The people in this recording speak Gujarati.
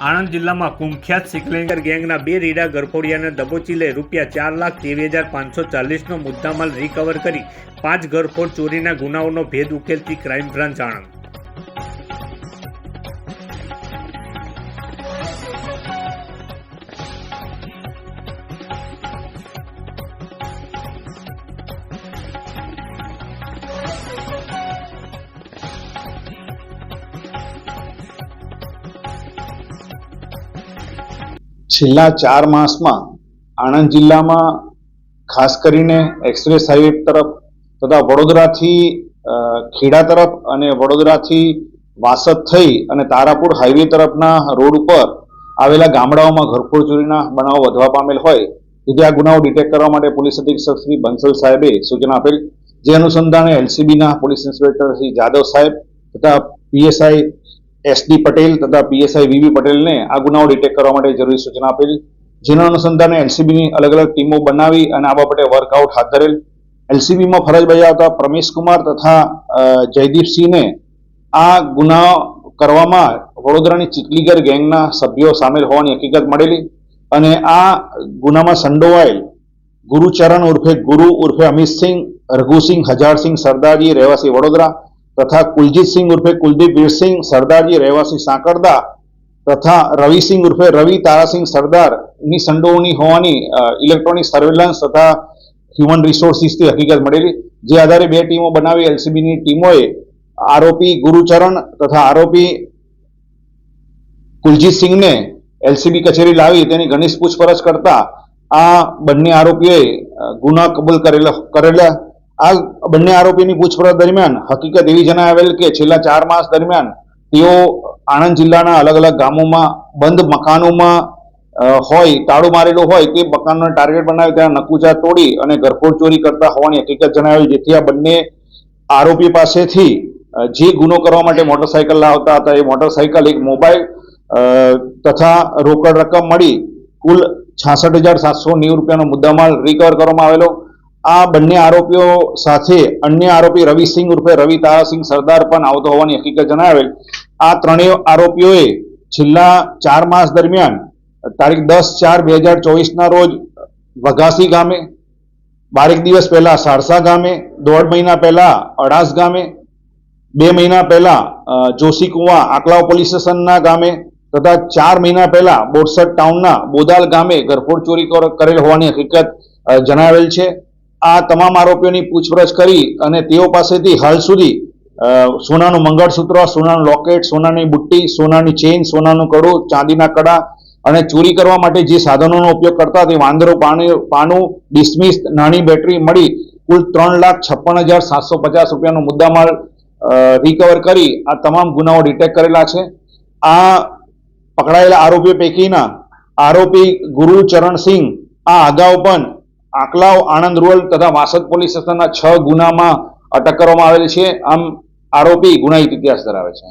આણંદ જિલ્લામાં કુખ્યાત સિકલેન્ડર ગેંગના બે રીડા ગરફોડિયાને દબોચી લઈ રૂપિયા ચાર લાખ તેવી હજાર પાંચસો ચાલીસનો મુદ્દામાલ રિકવર કરી પાંચ ગરફોડ ચોરીના ગુનાઓનો ભેદ ઉકેલતી ક્રાઇમ બ્રાન્ચ આણંદ. છેલ્લા ચાર માસમાં આણંદ જિલ્લામાં ખાસ કરીને એક્સપ્રેસ હાઈવે તરફ તથા વડોદરાથી ખેડા તરફ અને વડોદરાથી વાસદ થઈ અને તારાપુર હાઈવે તરફના રોડ ઉપર આવેલા ગામડાઓમાં ઘરફોડ ચોરીના બનાવો વધવા પામેલ હોય, તેથી આ ગુનાઓ ડિટેક્ટ કરવા માટે પોલીસ અધિક્ષક શ્રી બંસલ સાહેબે સૂચના આપેલ. જે અનુસંધાને એલસીબીના પોલીસ ઇન્સ્પેક્ટર શ્રી જાદવ સાહેબ તથા પીએસઆઈ એસડી પટેલ તથા પીએસઆઈ વીવી પટેલને આ ગુનાઓ ડિટેક્ટ કરવા માટે જરૂરી સૂચના આપેલ. જેના અનુસંધાને એલસીબીની અલગ અલગ ટીમો બનાવી અને આ બાબતે વર્કઆઉટ હાથ ધરેલ. એલસીબીમાં ફરજ બજાવતા પ્રમેશ કુમાર તથા જયદીપસિંહને આ ગુના કરવામાં વડોદરાની ચીકલીગર ગેંગના સભ્યો સામેલ હોવાની હકીકત મળેલી અને આ ગુનામાં સંડોવાયેલ ગુરુચરણ ઉર્ફે ગુરુ ઉર્ફે અમિતસિંહ રઘુસિંહ હજારસિંહ સરદારજી, રહેવાસી વડોદરા તથા કુલજીતસિંહ ઉર્ફે કુલદીપ વીરસિંહ, સરદારજી રહેવાસી સાંકળદા તથા રવિસિંહ ઉર્ફે રવિ તારાસિંહ સરદારની સંડોવણી હોવાની ઇલેક્ટ્રોનિક સર્વેલન્સ તથા હ્યુમન રિસોર્સિસથી હકીકત મળેલી. જે આધારે બે ટીમો બનાવી એલસીબીની ટીમોએ આરોપી ગુરુચરણ તથા આરોપી કુલજીતસિંહને એલસીબી કચેરી લાવી તેની ઘનિષ્ઠ પૂછપરછ કરતા આ બંને આરોપીઓએ ગુના કબૂલ કરેલા કરેલા આ બંને આરોપીની પૂછપરછ દરમિયાન હકીકત એવી જણાવેલ કે છેલ્લા ચાર માસ દરમિયાન તેઓ આણંદ જિલ્લાના અલગ અલગ ગામોમાં, બંધ મકાનોમાં હોય, તાળું મારેલું હોય તે મકાનનો ટાર્ગેટ બનાવી ત્યાં નકુચા તોડી અને ઘરફોડ ચોરી કરતા હોવાની હકીકત જણાવી જેથી આ બંને આરોપી પાસેથી જે ગુનો કરવા માટે મોટરસાયકલ લાવતા હતા, એ મોટરસાયકલ એક મોબાઈલ તથા રોકડ રકમ મળી કુલ છાસઠ હજાર સાતસો નેવું રૂપિયાનો મુદ્દામાલ રિકવર કરવામાં આવેલો. આ બંને આરોપીઓ સાથે અન્ય આરોપી રવિસિંહ ઉર્ફે રવિ તારાસિંહ સરદાર પણ આવતો હોવાની હકીકત જણાવેલ. આ ત્રણેય આરોપીઓએ છેલ્લા ચાર માસ દરમિયાન, તારીખ દસ ચાર બે હજાર ચોવીસના રોજ વઘાસી ગામે, બારેક દિવસ પહેલા સારસા ગામે, દોઢ મહિના પહેલા અડાસ ગામે, બે મહિના પહેલા જોશીકુવા જોશી કુવા આકલાવ પોલીસ સ્ટેશનના ગામે તથા ચાર મહિના પહેલા બોરસદ ટાઉનના બોદાલ ગામે ઘરફોડ ચોરી કરેલ હોવાની હકીકત જણાવેલ છે. આ તમામ આરોપીઓની પૂછપરછ કરી અને તેઓ પાસેથી હાલ સુધી સોનાનું મંગળસૂત્ર, સોનાનું લોકેટ, સોનાની બુટ્ટી, સોનાની ચેઇન, સોનાનું કડું, ચાંદીના કડા અને ચોરી કરવા માટે જે સાધનોનો ઉપયોગ કરતા તે વાંદરો, પાણી પાનું ડિસમિસ નાની બેટરી મળી કુલ ત્રણ લાખ છપ્પન હજાર સાતસો પચાસ રૂપિયાનો મુદ્દામાલ રિકવર કરી આ તમામ ગુનાઓ ડિટેક્ટ કરેલા છે. આ પકડાયેલા આરોપીઓ પૈકીના આરોપી ગુરુચરણસિંહ આ અગાઉ પણ આકલાવ આણંદ રૂરલ તથા વાસદ પોલીસ સ્ટેશનના છ ગુનામાં અટક કરવામાં આવેલ છે. આમ આરોપી ગુનાહિત ઇતિહાસ ધરાવે છે.